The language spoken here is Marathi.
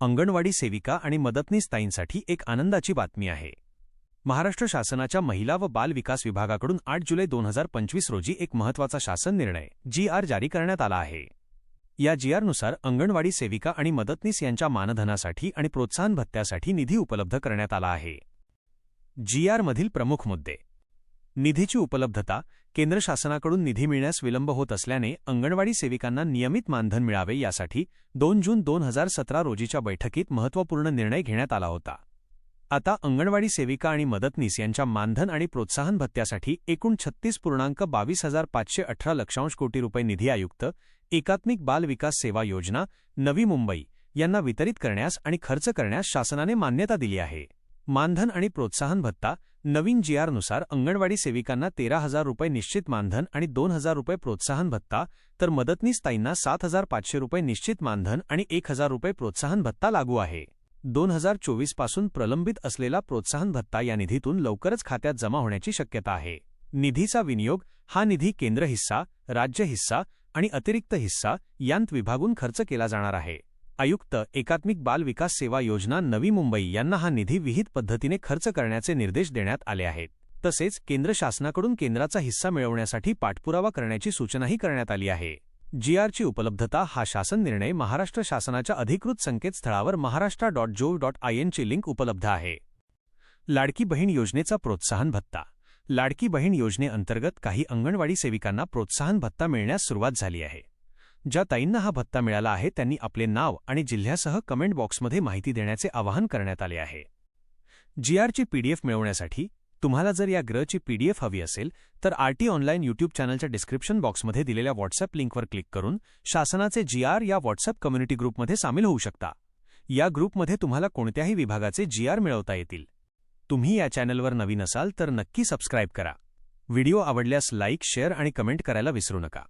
अंगणवाडी सेविका आणि मदतनीस एक आनंदाची बातमी आहे. महाराष्ट्र शासनाच्या महिला व बाल विकास विभागाकडून आठ जुलै दोन हजार पंचवीस रोजी एक महत्त्वाचा शासन निर्णय जी आर जारी करण्यात आला आहे. या जी आरनुसार अंगणवाडी सेविका आणि मदतनीस यांच्या मानधनासाठी आणि प्रोत्साहन भत्त्यासाठी निधी उपलब्ध करण्यात आला आहे. जी आरमधील प्रमुख मुद्दे. निधीची उपलब्धता केंद्र शासनाकडून निधी मिळण्यास विलंब होत असल्याने अंगणवाडी सेविकांना नियमित मानधन मिळावे यासाठी दोन जून दोन हजार सतरा रोजीच्या बैठकीत महत्त्वपूर्ण निर्णय घेण्यात आला होता. आता अंगणवाडी सेविका आणि मदतनीस यांच्या मानधन आणि प्रोत्साहन भत्त्यासाठी एकूण छत्तीस पूर्णांक बावीस हजार पाचशे अठरा लक्षांश कोटी रुपये निधी आयुक्त एकात्मिक बाल विकास सेवा योजना नवी मुंबई यांना वितरित करण्यास आणि खर्च करण्यास शासनाने मान्यता दिली आहे. मानधन आणि प्रोत्साहन भत्ता नवीन जीआरनुसार अंगणवाडी सेविकांना तेरा हजार रुपये निश्चित मानधन आणि दोन हजार रुपये प्रोत्साहन भत्ता तर मदतनीस ताईंना सात हजार पाचशे रुपये निश्चित मानधन आणि एक हजार रुपये प्रोत्साहन भत्ता लागू आहे. दोन हजार चोवीसपासून प्रलंबित असलेला प्रोत्साहन भत्ता या निधीतून लवकरच खात्यात जमा होण्याची शक्यता आहे. निधीचा विनियोग हा निधी केंद्र हिस्सा राज्य हिस्सा आणि अतिरिक्त हिस्सा यांत विभागून खर्च केला जाणार आहे. आयुक्त एकात्मिक बाल विकास सेवा योजना नवी मुंबई यांना हा निधी विहित पद्धतीने खर्च करण्याचे निर्देश देण्यात आले आहेत. तसेच केंद्र शासनाकडून केंद्राचा हिस्सा मिळवण्यासाठी पाठपुरावा करण्याची सूचनाही करण्यात आली आहे. जीआरची उपलब्धता हा शासन निर्णय महाराष्ट्र शासनाच्या अधिकृत संकेतस्थळावर Maharashtra dot gov dot I एनची link उपलब्ध आहे. लाडकी बहीण योजनेचा प्रोत्साहन भत्ता. लाडकी बहीण योजनेअंतर्गत काही अंगणवाडी सेविकांना प्रोत्साहन भत्ता मिळण्यास सुरुवात झाली आहे. ज्या ताईंना हा भत्ता मिळाला आहे त्यांनी आपले नाव आणि जिल्ह्यासह कमेंट बॉक्समध्ये माहिती देण्याचे आवाहन करण्यात आले आहे. जीआरची पीडीएफ मिळवण्यासाठी तुम्हाला जर या ग्रहची पीडीएफ हवी असेल तर आरटी ऑनलाईन यूट्यूब चॅनलच्या डिस्क्रिप्शन बॉक्समध्ये दिलेल्या व्हॉट्सअप लिंकवर क्लिक करून शासनाचे जीआर या व्हॉट्सअप कम्युनिटी ग्रुपमध्ये सामील होऊ शकता. या ग्रुपमध्ये तुम्हाला कोणत्याही विभागाचे जीआर मिळवता येतील. तुम्ही या चॅनलवर नवीन असाल तर नक्की सबस्क्राईब करा. व्हिडिओ आवडल्यास लाईक शेअर आणि कमेंट करायला विसरू नका.